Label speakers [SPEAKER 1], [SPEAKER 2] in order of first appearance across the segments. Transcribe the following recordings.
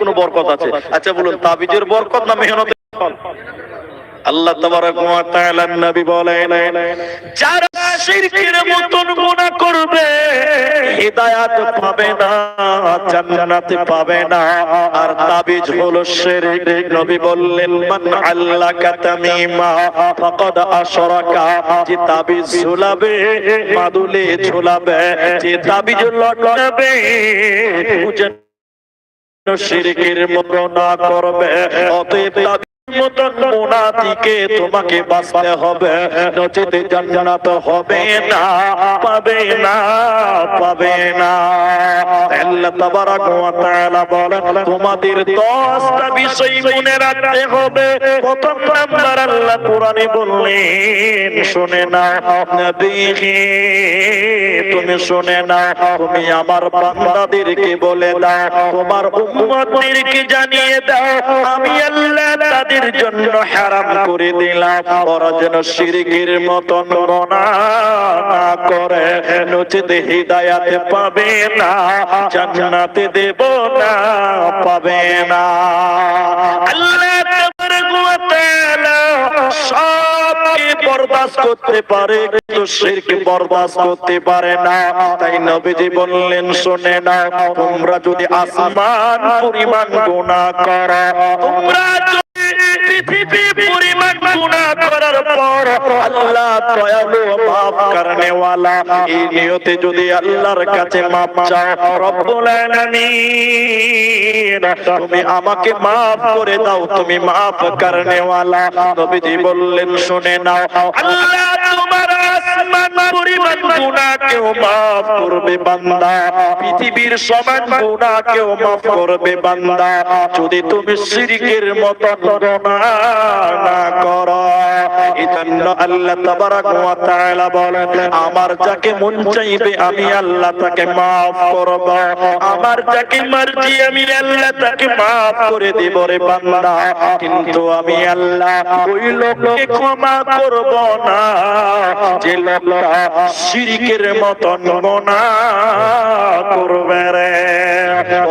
[SPEAKER 1] কোনো বরকত আছে? আচ্ছা বলুন, তাবিজের বরকত না মেহনতের আল্লাহ বলেন, যারা শিরকের মতন করবে, হিদায়াত পাবে না পাবে না। আর তাবিজ হলো শিরক। নবী বললেন, মান আল্লাকা তামিমা, ফাকাদ আশরাকা। যে তাবিজ ঝুলাবে, মাদুলে ঝুলাবে, যে তাবিজ শিরকের মতো না করবে। অতএব তোমাকে বাঁচতে হবে, নচেতে হবে না, পাবে না পাবে না। তোমাদের 10টা বিষয় মনে রাখতে হবে। শুনে না তুমি শুনে না, তুমি আমার বান্দাদেরকে বলে দাও, তোমার জানিয়ে দাও, আমি আল্লাহ জন্য হারাম করে দিলাম। ওরা যেন শিরকের মতন না করে। নচেতে হিদায়াতে পাবে না, জান্নাতে দেব না, পাবে না। আল্লাহ ওয়া করতে পারে করতে পারে না। না, তোমরা যদি আসমান পরিমাণ গুনাহ করো, তোমরা পৃথিবী পরিমাণ মাফ যদি আল্লাহর কাছে তুমি আমাকে মাফ করে দাও, তুমি মাফ করনে ওয়ালা নবীজি বললেন, শুনে নাও। আল্লাহ মাফ মাফ যদি তুমি মতো আমার যাকে মন চাইবে আমি আল্লাহ তাকে maaf করব। আমার যাকে মার্জি আমি আল্লাহ তাকে maaf করে দেব রে বান্দা। কিন্তু আমি আল্লাহ ওই লোককে ক্ষমা করব না। যে লোকটা শিরকের মতন গুনাহ করবে রে।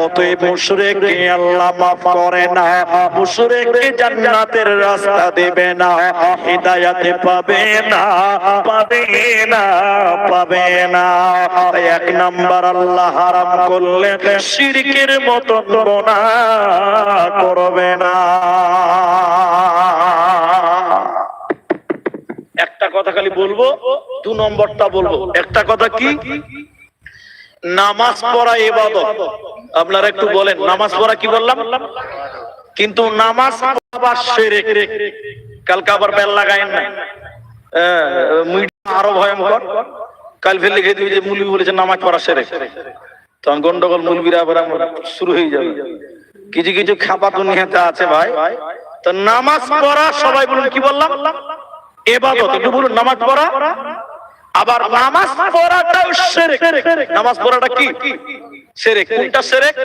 [SPEAKER 1] অতএব মুশরিককে আল্লাহ maaf করে না। মুশরিককে জান্নাতের রাস্তা দেবে না। হিদায়াতে পাবে না পাবে না পাবে না। এক নাম্বার আল্লাহ হারাম করলেন শিরকের মতো গোনা করবে না। একটা কথা খালি বলব, দু নম্বরটা বলব। একটা কথা কি? নামাজ পড়া এবাদত আপনারা একটু বলেন, নামাজ পড়া কি বললাম? কিন্তু নামাজ আবার শিরক। কালকে আবার বেল না। মিডিয়া আরও ভয়ঙ্কর। কাল লিখে দিবি যে বলেছে, নামাজ পড়া সেরে তখন গন্ডগোল মুলবিরা আবার শুরু হয়ে যাবে। কিছু কিছু খাপা দুনিয়াতে আছে ভাই। তো নামাজ পড়া সবাই বলুন, কি বললাম? এবাদত একটু নামাজ পড়া? আবার নামাজ পড়াটাও সেরেক। নামাজ পড়াটা কি? সেরেক। কোনটা সেরেক?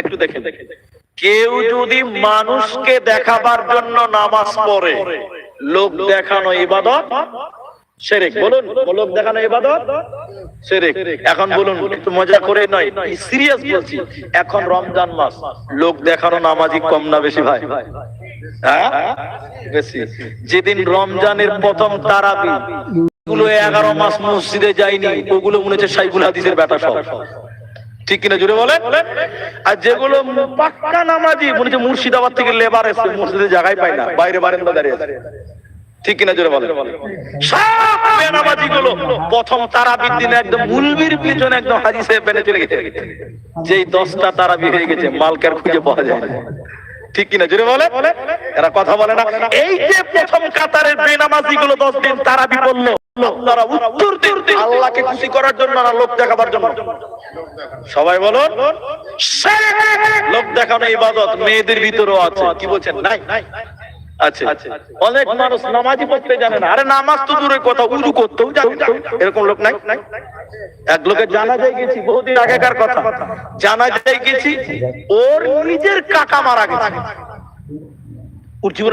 [SPEAKER 1] একটু দেখে দেখে কেউ যদি মানুষকে দেখাবার জন্য নামাজ পড়ে লোক দেখানো ইবাদত সেরেক। বলুন লোক দেখানো ইবাদত সেরেক। এখন বলুন একটু মজা করে নয় সিরিয়াস বলছি। এখন রমজান মাস লোক দেখানো নামাজি কম না বেশি ভাই? হ্যাঁ বেশি। যেদিন রমজানের প্রথম তারাবি গুলো এগারো মাস মসজিদে যায়নি ওগুলো মনে হচ্ছে সাইফুল হাদিসের বেটা সব। ঠিক কিনা জুড়ে বলে আর যেগুলো পাক্কা নামাজি, মনে হচ্ছে মুর্শিদাবাদ থেকে লেবার এসে মসজিদে জায়গায় পায় না, বাইরে বারেন্দা দাঁড়িয়ে ঠিক কিনা জোরে বলে সব বেনামাজি গুলো প্রথম তারাবির দিনে একদম মুলবির পিছনে একদম হাজি সাহেব বেনে চলে গেছে। যেই দশটা তারাবি হয়ে গেছে, মালকার খুঁজে পাওয়া যায় না। ঠিক কিনা জোরে বলে এরা কথা বলে না। এই যে প্রথম কাতারের বেনামাজি গুলো দশ দিন তারা বলল আপনারা উত্তর দিন আল্লাহকে খুশি করার জন্য না লোক দেখাবার জন্য? সবাই বলুন। লোক দেখানো ইবাদত মেয়েদের ভিতরেও আছে কি বলছেন? নাই। আচ্ছা অনেক মানুষ নামাজই পড়তে জানে না। আরে নামাজ তো কথা, উজু এরকম লোক নাই? এক লোকের জানা যায় গেছি, বহুদিন আগেকার কথা। জানা যায় গেছি, ওর নিজের কাকা মারা গেছে।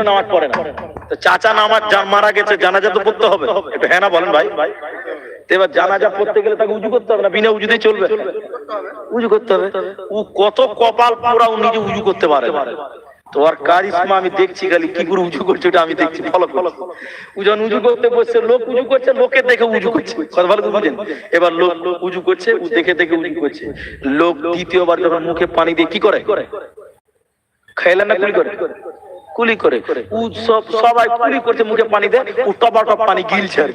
[SPEAKER 1] নামাজ চাচা নামাজ মারা গেছে, জানাজা তো পড়তে হবে। হ্যাঁ না বলেন ভাই। এবার জানাজা পড়তে গেলে তাকে উজু করতে হবে না, বিনা উজুতেই চলবে।
[SPEAKER 2] উজু করতে হবে। ও কত কপাল পুরা ও নিজে উজু করতে পারে তো আর কারিশমা আমি দেখছি খালি? কি করে উজু করছে ওটা আমি দেখছি? ফলো ফলো উজু করতে বসছে, লোক উজু করছে, লোকে দেখে উজু করছে। কথা ভালো বুঝেন? এবার লোক উজু করছে ও দেখে দেখে উজু করছে। লোক দ্বিতীয়বার যখন মুখে পানি দিয়ে কি করে? খাইলেন না কুলি করে? কুলি করে। ও সব, সবাই কুলি করছে, মুখে পানি দেয় টপা টপ পানি গিলছে আর।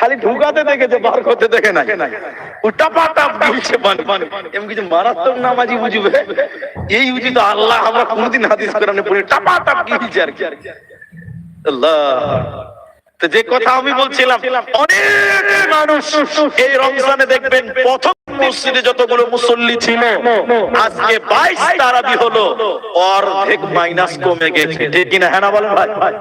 [SPEAKER 2] খালি ঢুকাতে দেখেছে, বার করতে দেখে না টপা টপ গিলছে পানি পানি এমন কিছু মারাত্মক নামাজি বুঝবে। এই উচিত আল্লাহ আমরা কোনদিন হাদিস কোরআনে পড়ি টপা টপ গিলছে আর কি। আল্লাহ। তো যে কথা আমি বলছিলাম, অনেক মানুষ এই রমজানে দেখবেন প্রথম মসজিদে যতগুলো মুসল্লি ছিল, আজকে বাইশ তারাবি হলো, অর্ধেক মাইনাস কমে গেছে। ঠিক কিনা? হ্যাঁ না বলেন ভাই?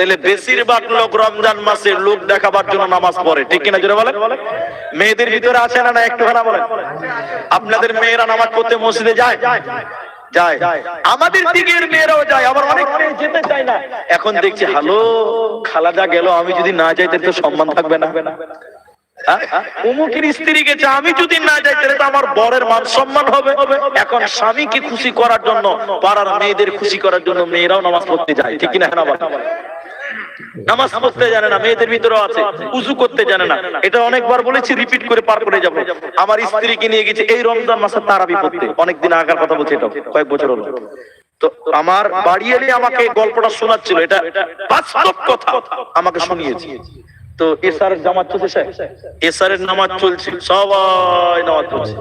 [SPEAKER 2] তাহলে বেশিরভাগ লোক রমজান লোক দেখাবার জন্য নামাজ পড়ে। ঠিক কিনা জোরে মেয়েদের ভিতরে না আপনাদের মেয়েরা নামাজ পড়তে মসজিদে যায়? এখন দেখছি গেল, আমি যদি না যাই তাহলে তো সম্মান থাকবে না। হ্যাঁ? অমুকের স্ত্রী গেছে আমি যদি না যাই তাহলে তো আমার বরের মান সম্মান হবে। এখন স্বামীকে খুশি করার জন্য, পাড়ার মেয়েদের খুশি করার জন্য মেয়েরাও নামাজ পড়তে যায়। ঠিক না হ্যাঁ? নামাজ পড়তে জানে না, মেয়েদের ভিতরে আছে, উজু করতে জানে না। এটা অনেকবার বলেছি রিপিট করে পার করে যাব। আমার স্ত্রীকে নিয়ে গেছে এই রমজান মাসে তারাবি পড়তে। অনেকদিন আগার কথা বলছি এটা, কয়েক বছর হলো। তো আমার বাড়ি এলে আমাকে গল্পটা শোনাচ্ছিল, এটা বাস্তব কথা। আমাকে শুনিয়েছে। তো এসার জামাত চলছে? এসারের নামাজ চলছে। সবাই নামাজ চলছে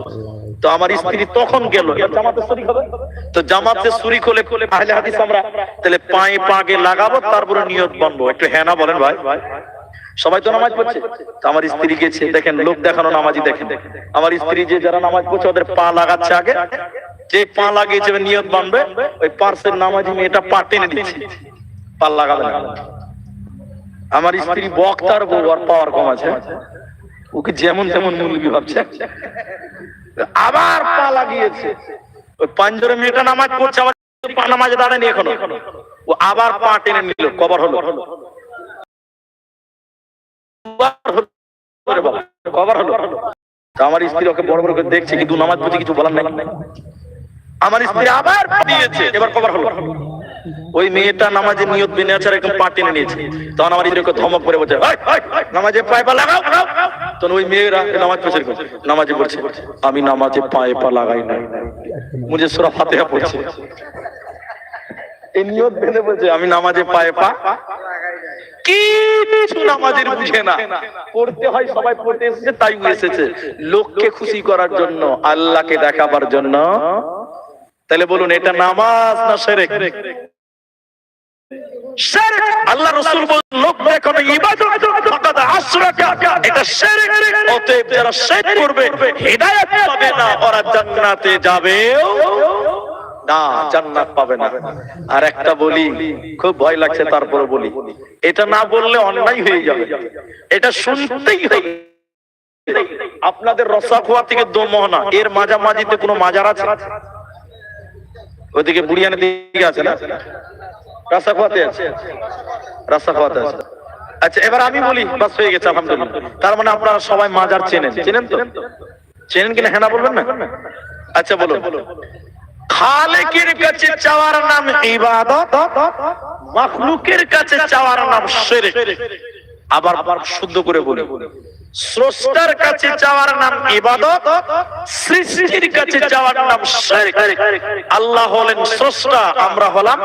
[SPEAKER 2] তো আমার স্ত্রী তখন গেল। এবার জামাতে হবে। তো জামাতে শরীক হলে হলে আহলে হাদিস আমরা তাহলে পায়ে পাগে লাগাবো তারপরে নিয়ত বানবো। একটু হ্যাঁ বলেন ভাই। সবাই তো নামাজ পড়ছে। তো আমার স্ত্রী গেছে দেখেন লোক দেখানো নামাজি দেখেন। আমার স্ত্রী যে যারা নামাজ পড়ছে ওদের পা লাগাচ্ছে আগে। যে পা লাগিয়েছে নিয়ত বানবে ওই পার্সের নামাজি মেয়েটা পা টেনে দিচ্ছে। পা লাগাবে না। আমার স্ত্রী বক্তার বউ আর পাওয়ার কম আছে। ওকে যেমন তেমন মুরগি ভাবছে। আবার পা লাগিয়েছে। ওই পাঞ্জরে মেয়েটা নামাজ পড়ছে, আবার পা নামাজে দাঁড়ায়নি এখনও। ও আবার পা টেনে নিল, কবর হলো। আমার স্ত্রী ওকে বড় বড় করে দেখছে, কিন্তু নামাজ পড়ছে, কিছু বলার নাই। আমার স্ত্রী আবার দিয়েছে এবার কবার হলো। ওই মেয়েটা নামাজের নিয়ত বেনে আছে আর একদম পা টেনে নিয়েছে। তখন আমার স্ত্রীকে ধমক করে বলছে "এই, এই, এই, নামাজে পায়ে পা লাগাও লাগাও।" তখন ওই মেয়েরা নামাজ পড়ছে এরকম, নামাজে পড়ছে। আমি নামাজে পায়ে পা লাগাই নাই। মুঝে সুরা ফাতিহা পড়ছে। এই নিয়ত বেঁধে বলছে আমি নামাজে পায়ে পা আল্লাহকে দেখাবার জন্য। তাহলে বলুন এটা নামাজ না শিরক। আল্লাহ রাসূল লোক ইবাদত এটা অতএব যারা করবে পাবে না, ওরা জান্নাতে আর একটা বলি, খুব ভয় লাগছে তারপরে বলি, এটা না বললে অন্যায় হয়ে যাবে। এটা শুনতেই হবে। আপনাদের রসাখোয়া থেকে দোমোহনা, এর মাঝামাঝিতে কোনো মাজার আছে? ওইদিকে বুড়িয়ানের দিকে আছে না? রাস্তা খোয়াতে আছে? রাস্তা খোয়াতে আছে। আচ্ছা এবার আমি বলি বাস হয়ে গেছে আলহামদুলিল্লাহ। তার মানে আপনারা সবাই মাজার চেনেন। চেনেন তো? চেনেন কিনা হ্যাঁ বলবেন না? আচ্ছা বলুন। খালেকের কাছে চাওয়ার নাম ইবাদত মাখলুকের কাছে চাওয়ার নাম শিরক। আবার আবার শুদ্ধ করে বলি। স্রষ্টার কাছে চাওয়ার নাম ইবাদত, সৃষ্টির কাছে চাওয়ার নাম আল্লাহ হলেন স্রষ্টা, আমরা হলাম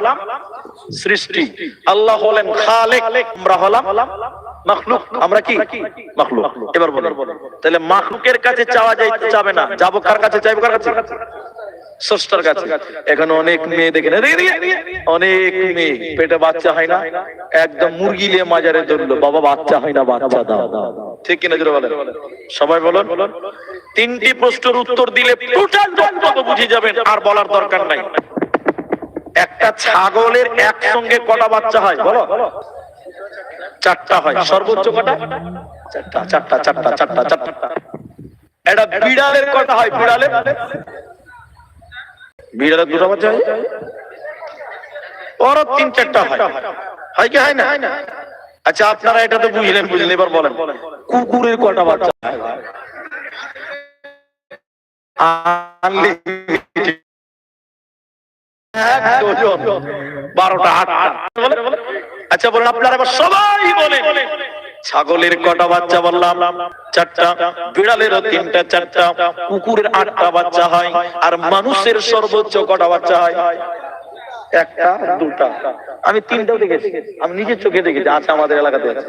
[SPEAKER 2] সৃষ্টি। আল্লাহ হলেন খালেক, আমরা হলাম মাখলুক। আমরা কি? মাখলুক। এবার বলেন। তাহলে মাখলুকের কাছে চাওয়া যায় যাবে না। যাব কার কাছে? চাইব কার কাছে? স্রষ্টার কাছে এখন অনেক মেয়ে অনেক মেয়ে। পেটে বাচ্চা হয় না। একদম মুরগি নিয়ে মাজারে ধরলো বাবা, বাচ্চা হয় না, বাচ্চা দাও। ঠিক কিনা বলেন? সবাই বলুন। তিনটি প্রশ্নের উত্তর দিলে টোটাল বুঝে যাবেন, আর বলার দরকার নাই। একটা ছাগলের একসঙ্গে কটা বাচ্চা হয়? বলো। চারটা হয়। সর্বোচ্চ কটা? চারটা চারটা চারটা চারটা চারটা। এটা বিড়ালের কটা হয়? বিড়ালের? বিড়ালের বাচ্চা হয়? তিন চারটা হয়। হয় কি, হয় না? আচ্ছা আপনারা এটা তো বুঝলেন বুঝলেন, এবার বলেন। কুকুরের কটা বাচ্চা বারোটা। আচ্ছা বলুন, আপনারা সবাই বলে ছাগলের কটা বাচ্চা বললাম? চারটা। বিড়ালেরও তিনটা, চারটা। কুকুরের আটটা বাচ্চা হয় আর মানুষের সর্বোচ্চ কটা বাচ্চা হয়? একটা, দুটা। আমি তিনটাও দেখেছি। আমি নিজের চোখে দেখেছি। আছে আমাদের এলাকাতে আছে।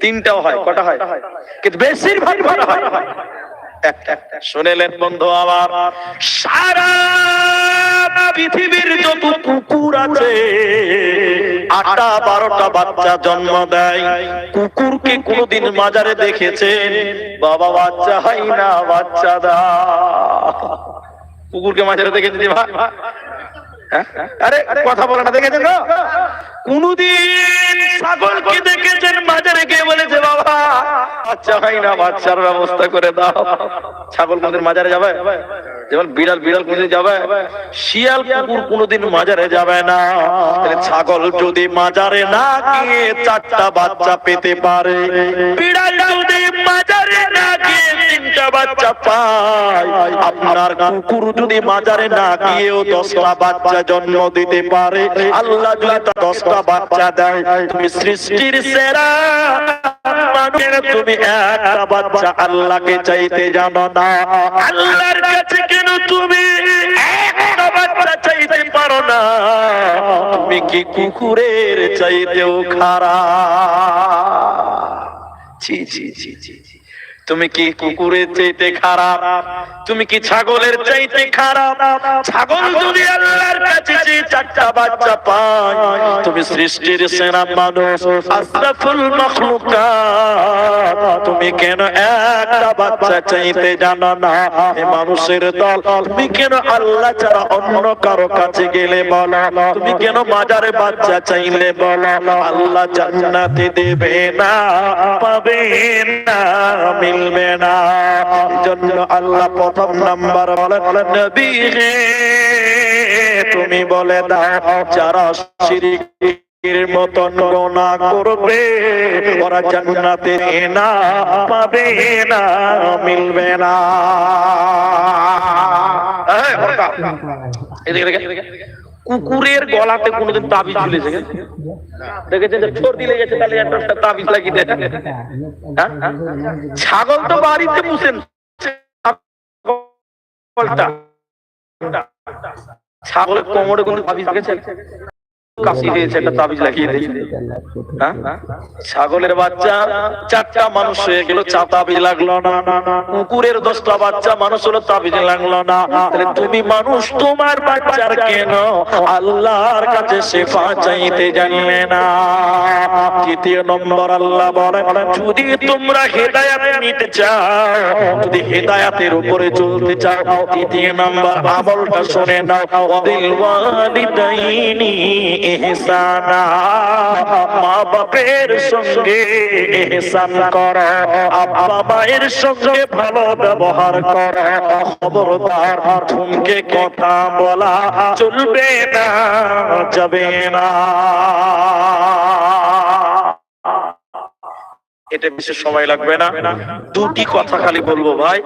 [SPEAKER 2] তিনটাও হয়। কটা হয়? কিন্তু বেশিরভাগ হয়? শুনেলেন বন্ধু আমার, সারা পৃথিবীর যত কুকুর আছে আটটা বারোটা বাচ্চা জন্ম দেয়। কুকুরকে কোনোদিন মাজারে দেখেছেন? বাবা বাচ্চা হয় না বাচ্চা দা। কুকুরকে মাজারে দেখেছেন ভাই? আরে কথা বলে না দেখেছেন কোনদিন ছাগলকে দেখেছেন মাজারে গিয়ে বলেছে বাবা বাচ্চা হয় না বাচ্চার ব্যবস্থা করে দাও। ছাগল কোনদিন মাজারে যাবে? যেমন বিড়াল বিড়াল কোনদিন যাবে? শিয়াল কুকুর কোনদিন মাজারে যাবে না। ছাগল যদি মাজারে না গিয়ে চারটা বাচ্চা পেতে পারে বিড়াল যদি মাজারে না গিয়ে তিনটা বাচ্চা পায় আপনার কুকুর যদি মাজারে না গিয়েও দশটা বাচ্চা জন্ম দিতে পারে। আল্লাহ যদি দশটা বাচ্চা দেয়, তুমি সৃষ্টির সেরা তুমি একটা বাচ্চা আল্লাহকে চাইতে জানো না। আল্লাহর কাছে কেন তুমি একটা বাচ্চা চাইতে পারো না? তুমি কি কুকুরের চাইতেও খারাপ? ছি ছি ছি ছি। তুমি কি কুকুরের চাইতে খারাপ? তুমি কি ছাগলের চাইতে খারাপ? ছাগল যদি আল্লাহর কাছে যে চারটা বাচ্চা পায়, তুমি সৃষ্টির সেরা মানুষ আশরাফুল মাখলুকাত। তুমি কেন একটা বাচ্চা চাইতে জানো না? এ মানুষের দল, তুমি কেন আল্লাহ ছাড়া অন্য কারও কাছে গেলে বলো? তুমি কেন মাজারে বাচ্চা চাইলে বলো? আল্লাহ জান্নাতে দেবে না, পাবে না মিলবে না। জন্য আল্লাহ প্রথম নাম্বার বলেন নবী হে, তুমি বলে দাও যারা শিরিকের মতন গোনা করবে ওরা জান্নাতে না পাবে না মিলবে না। কুকুরের গলাতে কোনোদিন তাবিজ ঝুলেছে দেখেছেন যে ছোট দিলে গেছে, তাহলে একটা তাবিজ লাগিয়ে দেয় হ্যাঁ? হ্যাঁ? ছাগল তো বাড়িতে ছাগলটা ছাগলের কোমরে কোনো তাবিজ গেছে কাশি হয়েছে একটা তাবিজ লাগিয়ে হ্যাঁ? ছাগলের বাচ্চা, চারটা মানুষ হয়ে গেল, চা তাবিজ লাগল না কুকুরের দশটা বাচ্চা, মানুষ হলো তাবিজ লাগল না। তুমি মানুষ, তোমার বাচ্চার কেন আল্লাহর কাছে শেফা চাইতে জানলে না? তৃতীয় নম্বর আল্লাহ যদি তোমরা হেদায়াত নিতে চাও, যদি হেদায়াতের উপরে চলতে চাও, তৃতীয় নম্বর আমলটা শুনে নাও। দিল ওয়ালিদাইনি ইহসানা মা বাপের সঙ্গে ইহসান করো আব্বা মায়ের সঙ্গে ভালো ব্যবহার করো। খবরদার ঠুমকে কথা বলা চলবে না, যাবে না। এটা বেশি সময় লাগবে না। দুটি কথা খালি বলব ভাই।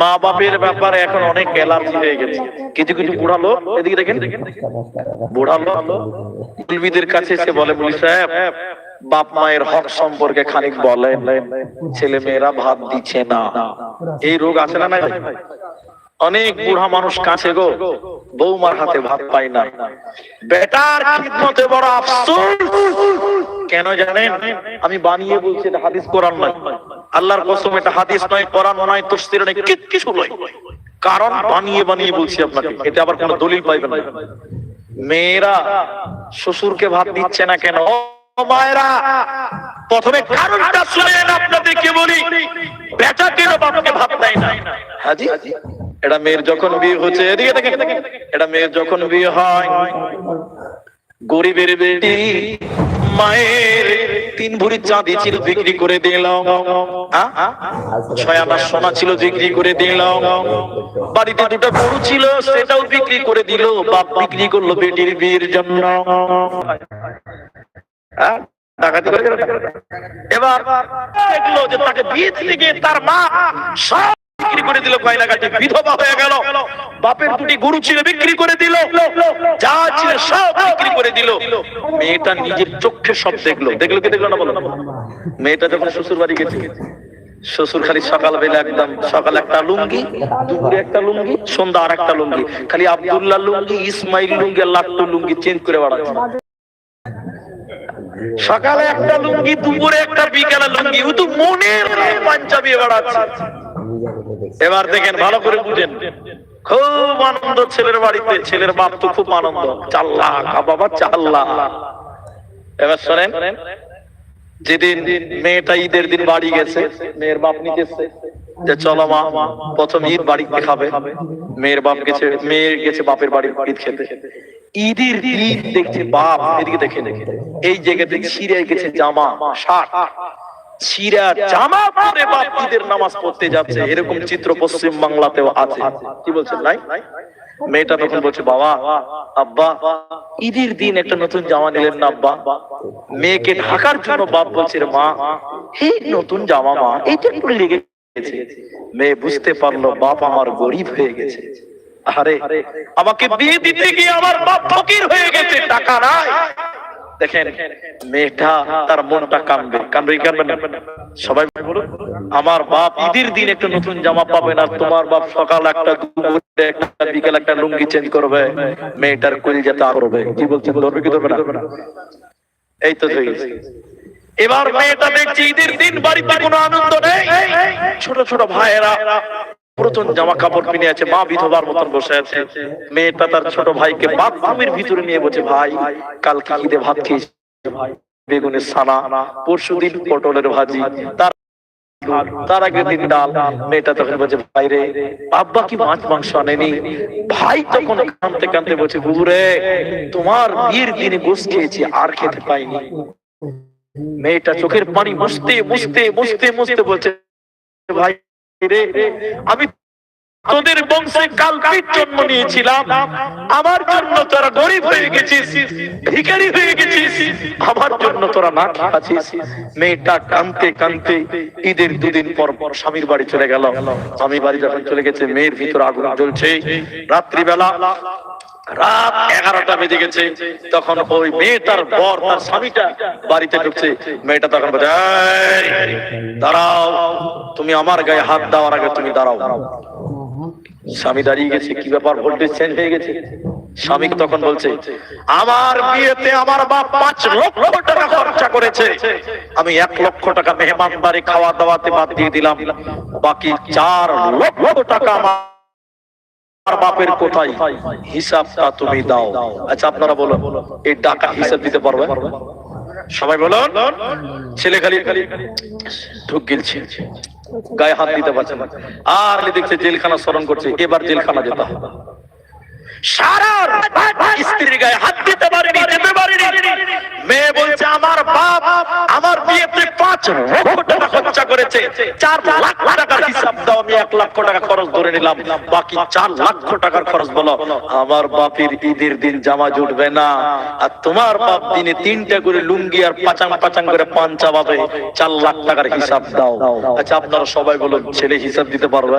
[SPEAKER 2] মা বাপের ব্যাপারে এখন অনেক অ্যালার্জি হয়ে গেছে। কিছু কিছু বুড়ালো এদিকে দেখেন। বুড়ালো মুলবিদের কাছে এসে বলে, বলি, সাহেব, বাপ মায়ের হক সম্পর্কে খানিক বলেন। ছেলে মেয়েরা ভাত দিচ্ছে না। এই রোগ আছে না নাই অনেক বুড়া মানুষ কাছে গো, বৌমার হাতে ভাত পায় না। বেটার খিদমতে বড় আফসোস। কেন জানেন? আমি বানিয়ে বলছি, এটা হাদিস কোরআন নয়। আল্লাহর কসম, এটা হাদিস নয়, কোরআন নয়, তফসির নয় কি- কিছু নয়। কারণ বানিয়ে বানিয়ে বলছি আপনাকে এটা আবার কোনো দলিল পাইবেন না। মেয়েরা শ্বশুরকে ভাত দিচ্ছে না কেন? ও মায়েরা, প্রথমে কারণটা শুনেন, আপনাদেরকে বলি। বেটা কেন বাবাকে ভাত দেয় না। হাজি, এটা মেয়ের যখন বিয়ে হচ্ছে, এদিকে দেখেন, এটা মেয়ের যখন বিয়ে হয়, গরিবের বেটি মায়ের তিন ভরি চাঁদি ছিল, বিক্রি করে দিলাম। ছয় আনা সোনা ছিল, বিক্রি করে দিলাম। বাড়িতে দুটো গরু ছিল, সেটাও বিক্রি করে দিল। বাপ বিক্রি করল বেটির বিয়ের জন্য? বিক্রি করে দিল দিল। মেয়েটা নিজের চোখে সব দেখল। দেখল কি দেখল না বলো? মেয়েটা যখন শ্বশুর বাড়ি গেছে, শ্বশুর খালি সকাল বেলা একদম সকাল একটা লুঙ্গি, দুপুরে একটা লুঙ্গি, সন্ধ্যা আর একটা লুঙ্গি। খালি আব্দুল্লাহ লুঙ্গি, ইসমাইল লুঙ্গি লাট্টু লুঙ্গি চেঞ্জ করে বেড়াচ্ছে। সকালে একটা লুঙ্গি, দুপুরে একটা, বিকালে লুঙ্গি। ও তো মনের পাঞ্জাবি বেড়াচ্ছে এবার দেখেন, ভালো করে বুঝেন। খুব আনন্দ ছেলের বাড়িতে। ছেলের বাপ তো খুব আনন্দ। চাল্লা বাবা চাল্লা। এবার শোনেন, যেদিন মেয়েটা ঈদের দিন বাড়ি গেছে, মেয়ের বাপ নিয়ে গেছে যে চলো মা, প্রথম ঈদ বাড়িতে খাবে? মেয়ের বাপ গেছে মেয়ে গেছে বাপের ঈদ খেতে। ঈদের ঈদ দেখছে বাপ এদিকে দেখে এই জায়গাতে ছিঁড়ে গেছে জামা, শার্ট। জামা পরে বাপ ঈদের নামাজ পড়তে যাচ্ছে। এরকম চিত্র পশ্চিম বাংলাতেও আছে। কি বলছেন নাই মেয়েটা তখন বলছে, বাবা, আব্বা, ঈদের দিন একটা নতুন জামা নিলেন না, আব্বা? মেয়েকে ঢাকার জন্য বাপ বলছে মা, এই নতুন জামা মা এইটা একটু লেগে মেয়ে বুঝতে পারল বাপ আমার গরিব হয়ে গেছে। আরে আমাকে বিয়ে দিতে গিয়ে আমার বাপ ফকির হয়ে গেছে টাকা নাই। দেখেন মেয়েটা তার মনটা কানবে কানবে কি কানবে সবাই বলুন আমার বাপ ঈদের দিন একটা নতুন জামা পাবে না তোমার বাপ সকাল একটা দুপুরে একটা বিকেল একটা লুঙ্গি চেঞ্জ করবে। মেয়েটার কলিজাতে করবে কি বলছেন? ধরবে কি ধরবে না? এই তো হয়ে গেছে। এবার মেয়েটা দেখছি ঈদের দিন বাড়িতে কোনো আনন্দ নেই। ছোট ছোট ভাইয়েরা পুরাতন জামা কাপড় কিনে আছে, মা বিধবার মতন বসে আছে। মেয়েটা তার ছোট ভাইকে বাথরুমের ভিতরে নিয়ে বসে ভাই, কালকে ঈদে ভাত খেয়েছি। ভাই বেগুনের সানা পরশু দিন পটলের ভাজি, তার তার আগের দিন ডাল। মেয়েটা তখন বলছে, ভাই রে, আব্বা কি মাছ মাংস আনেনি? ভাই তখন কানতে কানতে বলছে বুবুরে তোমার বিয়ের দিনে গোস খেয়েছি, আর খেতে পাইনি। মেয়েটা চোখের পানি মুছতে মুছতে মুছতে মুছতে বলছে, ভাই রে, আমি তোদের বংশে কালপির জন্ম নিয়েছিলাম। আমার জন্য তোরা গরিব হয়ে গেছিস, ভিখারি হয়ে গেছিস। আমার জন্য তোরা না খাচ্ছিস মেয়েটা কানতে কানতে ঈদের দুদিন পর পর স্বামীর বাড়ি চলে গেল। স্বামীর বাড়ি যখন চলে গেছে, মেয়ের ভিতর আগুন জ্বলছে। রাত্রিবেলা রাত এগারোটা বেজে গেছে, তখন ওই মেয়েটার বর, তার স্বামীটা বাড়িতে ঢুকছে। মেয়েটা তখন দাঁড়াও, তুমি আমার গায়ে হাত দেওয়ার আগে তুমি দাঁড়াও। স্বামী দাঁড়িয়ে গেছে, কি ব্যাপার ভোল্টেজ চেঞ্জ হয়ে গেছে? স্বামী তখন বলছে, আমার বিয়েতে আমার বাপ পাঁচ লক্ষ টাকা খরচা করেছে। আমি এক লক্ষ টাকা মেহমানদারি খাওয়া দাওয়াতে বাদ দিয়ে দিলাম। বাকি চার লক্ষ টাকা আমার বাপের কোথায় হিসাবটা তুমি দাও। আচ্ছা আপনারা এই টাকা হিসাব দিতে পারবে? সবাই ছেলে খালি খালি ঢুক গায়ে হাত দিতে পারছে না। আর দেখছে জেলখানা স্মরণ করছে, এবার জেলখানা যেতে হবে। স্ত্রীর গায়ে হাত দিতে মেয়ে বলছে, আমার বাপ, আমার বিয়েতে পাঁচ লক্ষ টাকা খরচা করেছে। চার লাখ টাকার হিসাব দাও, আমি এক লক্ষ টাকা খরচ ধরে নিলাম। বাকি চার লক্ষ টাকার খরচ বলো, আমার বাপের ঈদের দিন জামা জুটবে না। আর তোমার বাপ দিনে তিনটা করে লুঙ্গি আর পাচাং পাচাং করে পাঞ্চা পাবে। চার লাখ টাকার হিসাব দাও। আচ্ছা আপনারা সবাই বলুন ছেলে হিসাব দিতে পারবে?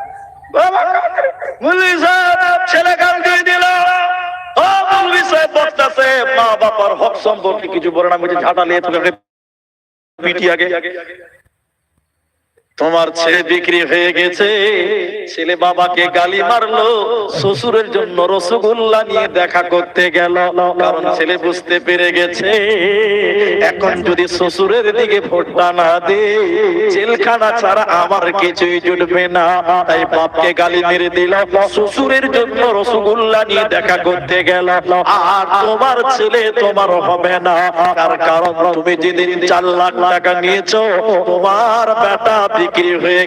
[SPEAKER 2] ছেলে গান দিয়ে দিল। ও বক্তাছে মা বাবার হক সম্পর্কে কিছু বলে না ঝাঁটা নিয়ে তোকে পিটি আগে। তোমার ছেলে বিক্রি হয়ে গেছে। ছেলে বাবাকে গালি মারলো। শ্বশুরের জন্য রসগোল্লা নিয়ে দেখা করতে গেল। কারণ ছেলে বুঝতে পেরে গেছে, এখন যদি শ্বশুরের দিকে ভোটটা না দে জেলখানা ছাড়া আমার কিছুই জুটবে না। তাই বাপকে গালি মেরে দিল। শ্বশুরের জন্য রসগোল্লা নিয়ে দেখা করতে গেল। আর তোমার ছেলে তোমার হবে না। তার কারণ তুমি যেদিন চার লাখ টাকা নিয়েছো, তোমার বেটা বিক্রি হয়ে